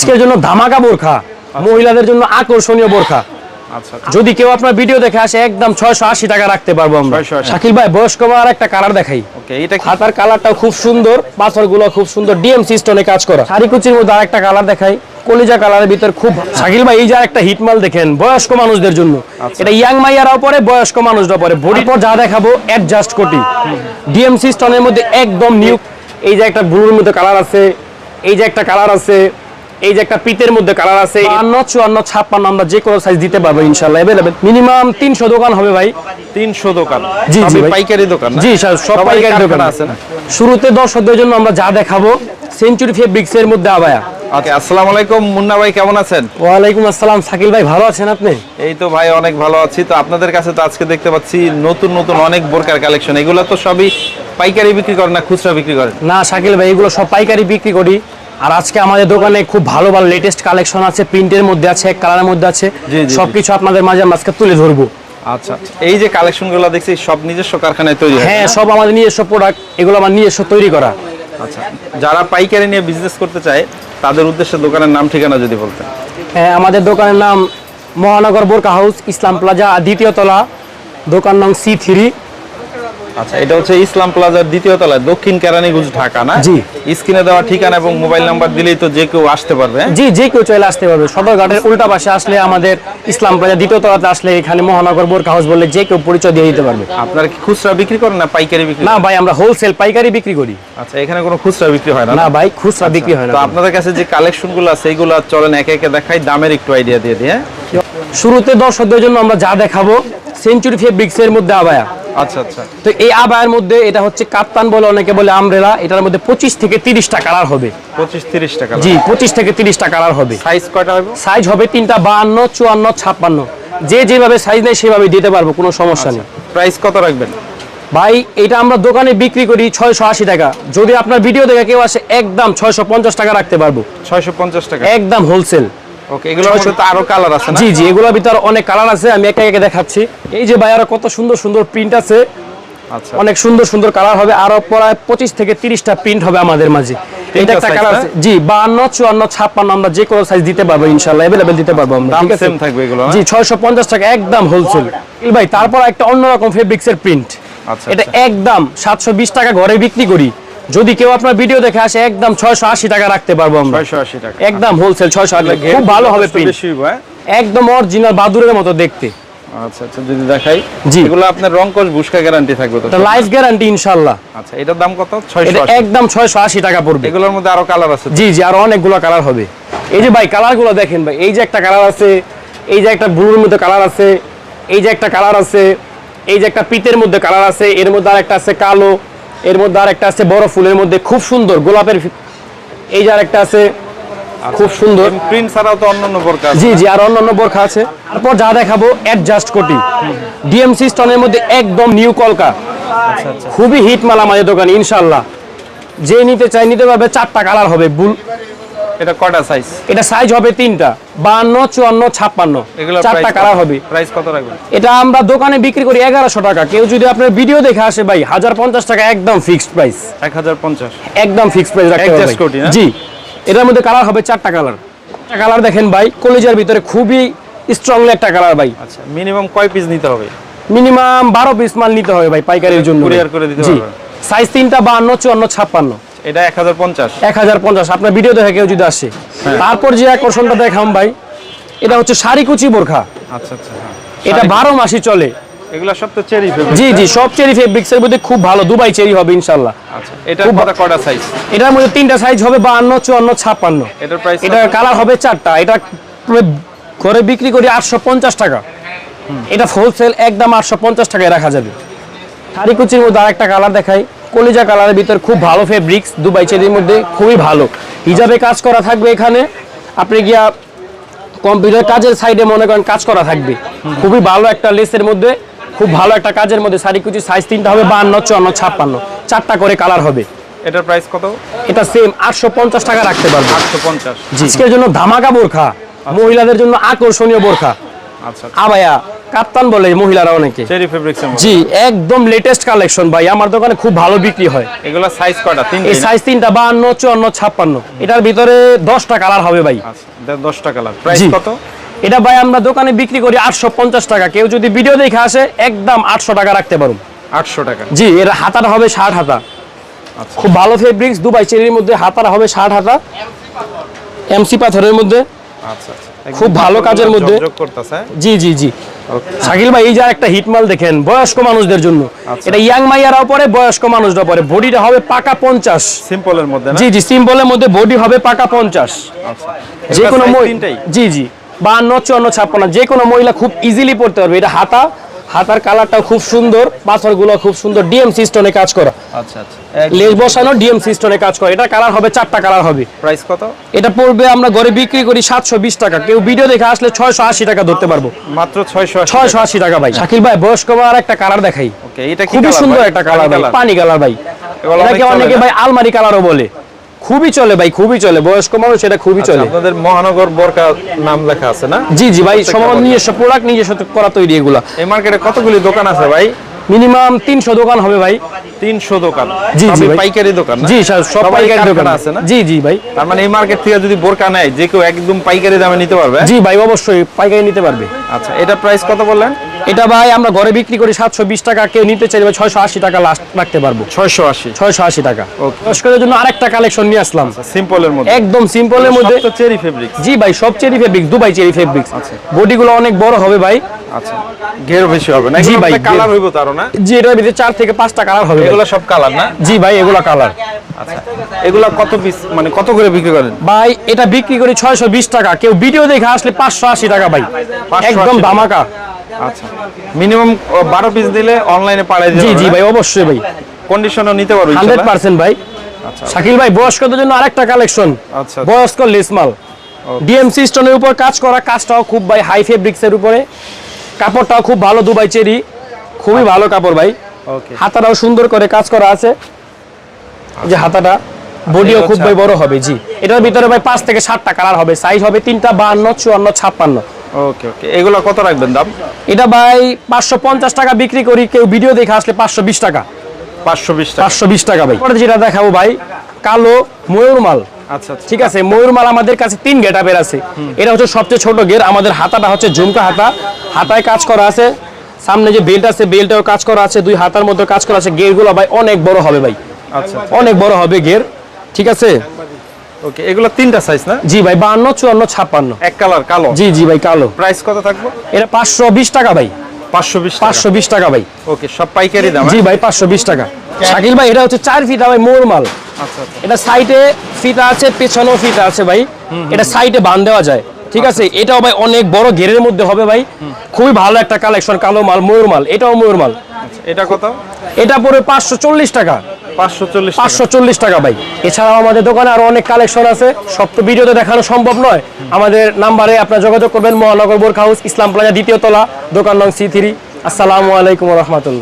আজকের জন্য ধামাকা বোরখা। মহিলাদের জন্য আকর্ষণীয় বোরখা। আচ্ছা আচ্ছা। যদি কেউ আপনার ভিডিও দেখে আসে একদম ছয়শো আশি টাকা রাখতে পারব আমরা। শাকিল ভাই বয়স্ক আর একটা কালার দেখাই। হাতার কালারটাও খুব সুন্দর পাথরগুলো খুব সুন্দর ডিএমসি স্টোনে কাজ করা। শাড়িকুচির মধ্যে আরেকটা কালার দেখাই কলিজা কালারের ভিতর খুব শাকিল ভাই এই যে একটা হিটমাল দেখেন বয়স্ক মানুষদের জন্য। এটা ইয়াং মাইয়ারাও পরে বয়স্ক মানুষরা পরে। বডি পর যা দেখাবো অ্যাডজাস্ট কোটি ডিএমসি স্টোনের মধ্যে একদম নিউ এই যে একটা ব্লুর মধ্যে কালার আছে এই যে একটা কালার আছে এই যে একটা পিতের মধ্যে কালার আছে বান্ন চুয়ান্ন ছাপ্পান্ন আমরা যে কোনো সাইজ দিতে পারব ইনশাল্লাহ মিনিমাম তিনশো দোকান হবে ভাই। 300 দোকান। জি, জি পাইকারি দোকান জি স্যার সব পাইকারি দোকান। আছে না? শুরুতে দর্শকদের জন্য আমরা যা দেখাবো সেঞ্চুরি ফেব্রিক্স এর মধ্যে আবায়া। ওকে আসসালামু আলাইকুম। মুন্না ভাই কেমন আছেন? ওয়ালাইকুম আসসালাম। শাকিল ভাই ভালো আছেন আপনি? এই তো ভাই অনেক ভালো আছি। তো আপনাদের কাছে তো আজকে দেখতে পাচ্ছি নতুন নতুন অনেক বোরকার কালেকশন এগুলো তো সবই পাইকারি বিক্রি করেন না খুচরা বিক্রি করেন? না শাকিল ভাই এগুলো সব পাইকারি বিক্রি করি। আর আজকে আমাদের দোকানে খুব ভালো ভালো লেটেস্ট কালেকশন আছে প্রিন্টের মধ্যে আছে কালারের মধ্যে আছে। সবকিছু আপনাদের মাঝে আমরা আজকে তুলে ধরবো। আচ্ছা আচ্ছা। এই যে কালেকশনগুলো দেখছি সব নিজস্ব কারখানায় তৈরি হ্যাঁ সব আমাদের নিজস্ব প্রোডাক্ট এগুলো আমার নিজস্ব তৈরি করা। আচ্ছা যারা পাইকারি নিয়ে বিজনেস করতে চায় তাদের উদ্দেশ্যে দোকানের নাম ঠিকানা যদি বলতেন। হ্যাঁ আমাদের দোকানের নাম মহানগর বোরকা হাউস ইসলাম প্লাজা দ্বিতীয় তলা দোকান নং সি থ্রি আচ্ছা এটা হচ্ছে ইসলাম প্লাজার দ্বিতীয় তলায় দক্ষিণ কেরানীগঞ্জ ঢাকা না? জি। স্ক্রিনে দেওয়া ঠিকানা এবং মোবাইল নাম্বার দিলেই তো যে কেউ আসতে পারবে? জি যে কেউ চলে আসতে পারবে। সদরঘাটের উল্টা পাশে আসলে আমাদের ইসলাম প্লাজা দ্বিতীয় তলাতে আসলে এখানে মহানগর বোরকা হাউস বললে যে কেউ পরিচয় দিয়ে দিতে পারবে। আপনারা কি খুচরা বিক্রি করেন না পাইকারি বিক্রি না ভাই আমরা হোলসেল পাইকারি বিক্রি করি। আচ্ছা এখানে কোনো খুচরা বিক্রি হয় না না? ভাই খুচরা বিক্রি হয় না তো আপনাদের কাছে যে কালেকশনগুলো আছে এইগুলো চলেন একে একে দেখাই দামের একটু আইডিয়া দিয়ে দিয়ে? শুরুতে দর্শকদের জন্য আমরা যা দেখাবো সেঞ্চুরি ফেব্রিক্স এর মধ্যে আবায়া। আচ্ছা আচ্ছা। তো এই আবায়ের মধ্যে এটা হচ্ছে কাপ্তান বলে অনেকে বলে আমরেলা এটার মধ্যে পঁচিশ থেকে তিরিশটা কালার হবে। পঁচিশ তিরিশ টাকা জি পঁচিশ থেকে তিরিশটা কালার হবে। সাইজ কয়টা হবে? সাইজ হবে তিনটা বাহান্ন চুয়ান্ন ছাপ্পান্ন। যে যেভাবে সাইজ নেয় সেভাবে দিতে পারব কোনো সমস্যা নেই। প্রাইস কত রাখবেন? ভাই এটা আমরা দোকানে বিক্রি করি ছয়শো আশি টাকা। যদি আপনার ভিডিও দেখে কেউ আসে একদম ছয়শো পঞ্চাশ টাকা রাখতে পারব। ছয়শো পঞ্চাশ টাকা। একদম হোলসেল ওকে এগুলোর মধ্যে আরও কালার আছে জি জি এগুলোর ভিতর অনেক কালার আছে আমি একে একে দেখাচ্ছি। এই যে ভাই কত সুন্দর সুন্দর প্রিন্ট আছে। আচ্ছা। অনেক সুন্দর সুন্দর কালার হবে আরও প্রায় পঁচিশ থেকে তিরিশটা প্রিন্ট হবে আমাদের মাঝে। এটা একটা কালার আছে। জি বাহান্ন চুয়ান্ন ছাপ্পান্ন আমরা যে কোনো সাইজ দিতে পারব ইনশাল্লাহ অ্যাভেলেবেল দিতে পারব আমরা ঠিক আছে? থাকবে এগুলো জি ছয়শো পঞ্চাশ টাকা একদম হোলসেল ভাই তারপর একটা অন্যরকম ফেব্রিক্স এর প্রিন্ট আচ্ছা, এটা আচ্ছা। একদম সাতশো বিশ টাকা ঘরে বিক্রি করি। যদি কেউ আপনার ভিডিও দেখে আসে একদম ছয়শো আশি টাকা রাখতে পারব আমরা। টাকা। একদম হোলসেল ছয়শো আশি টাকা। খুব ভালো হবে হ্যাঁ? একদম অরিজিনাল বাদুরের মতো দেখতে। আচ্ছা আচ্ছা যদি দেখাই। জি। এগুলো আপনার গ্যারান্টি থাকবে তো? লাইফ গ্যারান্টি আচ্ছা এটার দাম কত? এটা একদম টাকা পড়বে। এগুলোর মধ্যে আরও কালার আছে জি জি আরও অনেকগুলো কালার হবে। এই যে ভাই দেখেন ভাই এই যে একটা কালার আছে এই যে একটা ব্লুর মধ্যে কালার আছে এই যে একটা কালার আছে এই যে একটা পিতের মধ্যে কালার আছে এর মধ্যে আরেকটা আছে কালো এর মধ্যে আর একটা আছে বড় ফুলের মধ্যে খুব সুন্দর গোলাপের এই যে আর একটা আছে খুব সুন্দর। প্রিন্ট ছাড়াও তো অন্যান্য বরখা জি জি আর অন্যান্য বোরখা আছে। তারপর যা দেখাবো অ্যাডজাস্ট কোটি ডিএমসি স্টনের মধ্যে একদম নিউ কলকা। খুবই হিট মাল আমাদের দোকানে ইনশাল্লাহ যে নিতে চাই নিতে পারবে চারটা কালার হবে বুল এটা কয়টা সাইজ এটা সাইজ হবে তিনটা। বাহান্ন চুয়ান্ন ছাপ্পান্ন। এগুলো চারটা কালার হবে। প্রাইস কত রাখবেন? এটা আমরা দোকানে বিক্রি করি এগারোশো টাকা। কেউ যদি আপনার ভিডিও দেখে আসে ভাই হাজার পঞ্চাশ টাকা একদম ফিক্সড প্রাইস এক হাজার পঞ্চাশ। একদম ফিক্সড প্রাইস রাখতে হবে? জি। এটার মধ্যে কালার হবে চারটা কালার কালার দেখেন ভাই কলেজের ভিতরে খুবই স্ট্রংলি একটা কালার ভাই। আচ্ছা মিনিমাম কয় পিস নিতে হবে? মিনিমাম বারো পিস মাল নিতে হবে ভাই পাইকারির জন্য Courier করে দিতে জি। সাইজ তিনটা বাহান্ন চুয়ান্ন ছাপ্পান্ন। এটা এক হাজার পঞ্চাশ। এক হাজার পঞ্চাশ আপনার ভিডিও দেখে কেউ যদি আসে। হ্যাঁ। তারপর যে আকর্ষণটা দেখাম ভাই এটা হচ্ছে শাড়ি কুচি বোরখা। আচ্ছা আচ্ছা হ্যাঁ। এটা বারো মাসই চলে। এগুলো সব তো চেরি জি জি সব চেরি ফেব্রিক্স এর মধ্যে খুব ভালো দুবাই চেরি হবে ইনশাল্লাহ আচ্ছা এটা কত কয়টা সাইজ এটার মধ্যে তিনটা সাইজ হবে বাহান্ন চুয়ান্ন ছাপ্পান্ন। এটার প্রাইস এটার কালার হবে চারটা। এটা ঘরে বিক্রি করি আটশো পঞ্চাশ টাকা। এটা হোলসেল একদম আটশো পঞ্চাশ টাকায় রাখা যাবে। শাড়ি কুচির মধ্যে আরেকটা কালার দেখাই। কলিজা কালারের ভিতর খুব ভালো ফেব্রিক্স দুবাই চেরির মধ্যে খুবই ভালো। হিজাবে কাজ করা থাকবে এখানে। আপনি গিয়া কম্পিউটার কাজের সাইডে মনে করেন কাজ করা থাকবে। খুবই ভালো একটা লেসের মধ্যে খুব ভালো একটা কাজের মধ্যে শাড়ি কুচি সাইজ তিনটা হবে বান্ন চুয়ান্ন ছাপ্পান্ন। চারটা করে কালার হবে। এটার প্রাইস কত? এটা সেম আটশো পঞ্চাশ টাকা রাখতে পারব। আটশো পঞ্চাশ। জন্য ধামাকা বোরখা। মহিলাদের জন্য আকর্ষণীয় বোরখা। আচ্ছা। আবায়া কাপ্তান বলে মহিলারা অনেকে। চেরি ফেব্রিক্স জি একদম লেটেস্ট কালেকশন ভাই। আমার দোকানে খুব ভালো বিক্রি হয়। এগুলো সাইজ কটা? তিন এই সাইজ তিনটা বাহান্ন চুয়ান্ন ছাপ্পান্ন। এটার ভিতরে দশটা কালার হবে ভাই। আচ্ছা এটা দশটা কালার প্রাইস কত? এটা ভাই আমরা দোকানে বিক্রি করি আটশো পঞ্চাশ টাকা। কেউ যদি ভিডিও দেখে আসে একদম আটশো টাকা রাখতে পারুন আটশো টাকা। জি এর হাতাটা হবে ষাট হাতা। আচ্ছা। খুব ভালো ফেব্রিক্স দুবাই চেরির মধ্যে হাতাটা হবে ষাট হাতা। এমসি পাথরের মধ্যে। আচ্ছা আচ্ছা। খুব ভালো কাজের মধ্যে। জি জি জি। ওকে শাকিল ভাই এই যে একটা হিটমাল দেখেন বয়স্ক মানুষদের জন্য। আচ্ছা। এটা ইয়াং মাইয়ারাও পরে বয়স্ক মানুষরা পরে। বডিটা হবে পাকা পঞ্চাশ। সিম্পলের মধ্যে জি জি সিম্পলের মধ্যে বডি হবে পাকা পঞ্চাশ। আচ্ছা। যে কোনো জি জি জি। বান্ন চুয়ান্ন ছাপ্পান্ন যে কোনো মহিলা খুব ইজিলি পড়তে পারবে। এটা হাতা হাতার কালারটাও খুব সুন্দর পাথরগুলো খুব সুন্দর। ডিএম সিস্টেমে কাজ করা। আচ্ছা আচ্ছা। লেজ বসানো ডিএম কাজ করা। এটা কালার হবে চারটা কালার হবে। প্রাইস কত? এটা পড়বে আমরা ঘরে বিক্রি করি সাতশো বিশ টাকা। কেউ ভিডিও দেখে আসলে ছয়শো আশি টাকা ধরতে পারব। মাত্র ছয়শো ছয়শো আশি টাকা ভাই। শাকিল ভাই বয়স্ক আর একটা কালার দেখাই। ওকে এটা কি colour সুন্দর একটা কালার ভাই পানি কালার ভাই। এটাকে অনেকে ভাই আলমারি কালারও বলে। খুবই চলে ভাই খুবই চলে। বয়স্ক মানুষ এটা খুবই আচ্ছা, চলে। আপনাদের মহানগর বরকা নাম লেখা আছে না? জি জি ভাই বলে। নিজস্ব প্রোডাক্ট নিজস্ব করা তৈরি এগুলা। এই মার্কেটে কতগুলি দোকান আছে ভাই? মিনিমাম তিনশো দোকান হবে ভাই। তিনশো দোকান। জি, জি পাইকারি দোকান না? জি স্যার সব পাইকারি দোকান। আছে না? জি জি ভাই। তার মানে এই মার্কেট থেকে যদি বোরকা নেয় যে কেউ একদম পাইকারি দামে নিতে পারবে? জি ভাই অবশ্যই পাইকারি নিতে পারবে। আচ্ছা এটা প্রাইস কত বললেন? এটা ভাই আমরা ঘরে বিক্রি করি সাতশো বিশ টাকা কেউ নিতে চাই ছয়শো আশি টাকা লাস্ট রাখতে পারব। ছয়শো আশি। ছয়শো আশি টাকা. দর্শকদের জন্য আরেকটা কালেকশন নিয়ে আসলাম। সিম্পলের মধ্যে। একদম সিম্পলের মধ্যে। চেরি ফেব্রিক জি ভাই সব cherry fabrics Dubai cherry fabric আচ্ছা। বডিগুলো অনেক বড় হবে ভাই। আচ্ছা। ঘের বেশি হবে না জি ভাই, কালার হইব তারও না? জি এটার ভিতরে চার থেকে পাঁচটা কালার হবে। এগুলো সব কালার না? জি ভাই এগুলো কালার। আচ্ছা। এগুলা কত পিস মানে কত করে বিক্রি করেন? ভাই এটা বিক্রি করি ছয়শো বিশ টাকা। কেউ ভিডিও দেখে আসলে পাঁচশো আশি টাকা ভাই। একদম ধামাকা। আচ্ছা। মিনিমাম বারো পিস দিলে অনলাইনে পাঠাই জি জি ভাই অবশ্যই ভাই। কন্ডিশনও নিতে পারব হান্ড্রেড ইনশাআল্লাহ? পার্সেন্ট ভাই। শাকিল ভাই বয়স্কদের জন্য আরেকটা কালেকশন। আচ্ছা। বয়স্ক লিসমাল। ডিএমসি স্টোনের উপর কাজ করা কাজটাও খুব ভাই হাই ফেব্রিক্সের উপরে। কাপড়টাও খুব ভালো দুবাই চেরি। খুবই ভালো কাপড় ভাই। হাতাটাও সুন্দর করে কাজ করা আছে। যে হাতাটা বডিও খুব ভাই বড় হবে জি। এটার ভিতরে ভাই পাঁচ থেকে সাতটা কালার হবে। সাইজ হবে তিনটা বাহান্ন চুয়ান্ন ছাপ্পান্ন। ওকে ওকে এগুলো কত রাখবেন দাম? এটা ভাই পাঁচশো পঞ্চাশ টাকা বিক্রি করি। কেউ ভিডিও দেখে আসলে পাঁচশো বিশ টাকা। পাঁচশো বিশ টাকা। পাঁচশো বিশ টাকা ভাই। পরে যেটা দেখাবো ভাই কালো ময়ূর মাল আচ্ছা আচ্ছা। ঠিক আছে ময়ূর মাল আমাদের কাছে তিন গেটাপের আছে। এটা হচ্ছে সবচেয়ে ছোট গের আমাদের হাতাটা হচ্ছে ঝুমকা হাতা। হাতায় কাজ করা আছে সামনে যে বেল্ট আছে বেল্টেও কাজ করা আছে দুই হাতার মধ্যে কাজ করা আছে। গেরগুলো ভাই অনেক বড় হবে ভাই। আচ্ছা অনেক বড় হবে গের ঠিক আছে? ওকে এগুলো তিনটা সাইজ না? জি ভাই বাহান্ন চুয়ান্ন ছাপ্পান্ন। এক কালার কালো? জি জি ভাই কালো। প্রাইস কত থাকবে? এটা পাঁচশো বিশ টাকা ভাই। পাঁচশো বিশ পাঁচশো বিশ টাকা ভাই। ওকে সব পাইকারি দাম জি হ্যাঁ? ভাই পাঁচশো বিশ টাকা। শাকিল ভাই এটা হচ্ছে চার ফিট ভাই মোর মাল আচ্ছা আচ্ছা এটা সাইডে ফিতা আছে পেছনেও ফিতা আছে ভাই। এটা সাইডে বান দেওয়া যায় ঠিক আছে? এটাও ভাই অনেক বড় ঘেরের মধ্যে হবে ভাই। খুবই ভালো একটা কালেকশন কালো মাল ময়ূর মাল এটাও ময়ূর মাল। আচ্ছা, এটা কত? এটা পড়বে পাঁচশো চল্লিশ টাকা। পাঁচশো চল্লিশ পাঁচশো চল্লিশ টাকা ভাই। এছাড়াও আমাদের দোকানে আরও অনেক কালেকশন আছে। সব তো ভিডিওতে দেখানো সম্ভব নয়। আমাদের নাম্বারে আপনারা যোগাযোগ করবেন মহানগর বোরখা হাউস ইসলাম প্লাজা দ্বিতীয় তলা দোকান নং সি থ্রি। আসসালামু আলাইকুম রহমতুল্লাহ।